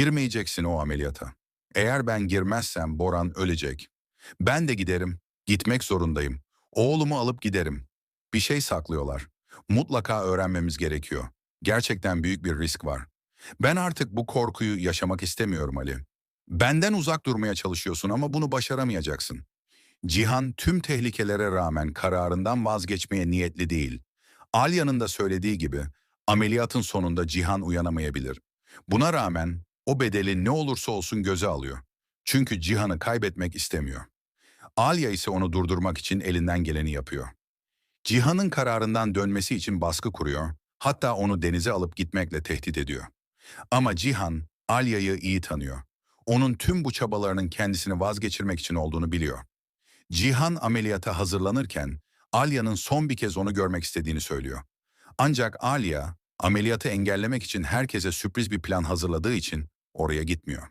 Girmeyeceksin o ameliyata. Eğer ben girmezsem Boran ölecek. Ben de giderim. Gitmek zorundayım. Oğlumu alıp giderim. Bir şey saklıyorlar. Mutlaka öğrenmemiz gerekiyor. Gerçekten büyük bir risk var. Ben artık bu korkuyu yaşamak istemiyorum Ali. Benden uzak durmaya çalışıyorsun ama bunu başaramayacaksın. Cihan tüm tehlikelere rağmen kararından vazgeçmeye niyetli değil. Alya'nın da söylediği gibi ameliyatın sonunda Cihan uyanamayabilir. Buna rağmen o bedeli ne olursa olsun göze alıyor. Çünkü Cihan'ı kaybetmek istemiyor. Alya ise onu durdurmak için elinden geleni yapıyor. Cihan'ın kararından dönmesi için baskı kuruyor, hatta onu denize alıp gitmekle tehdit ediyor. Ama Cihan, Alya'yı iyi tanıyor. Onun tüm bu çabalarının kendisini vazgeçirmek için olduğunu biliyor. Cihan ameliyata hazırlanırken Alya'nın son bir kez onu görmek istediğini söylüyor. Ancak Alya ameliyatı engellemek için herkese sürpriz bir plan hazırladığı için oraya gitmiyor.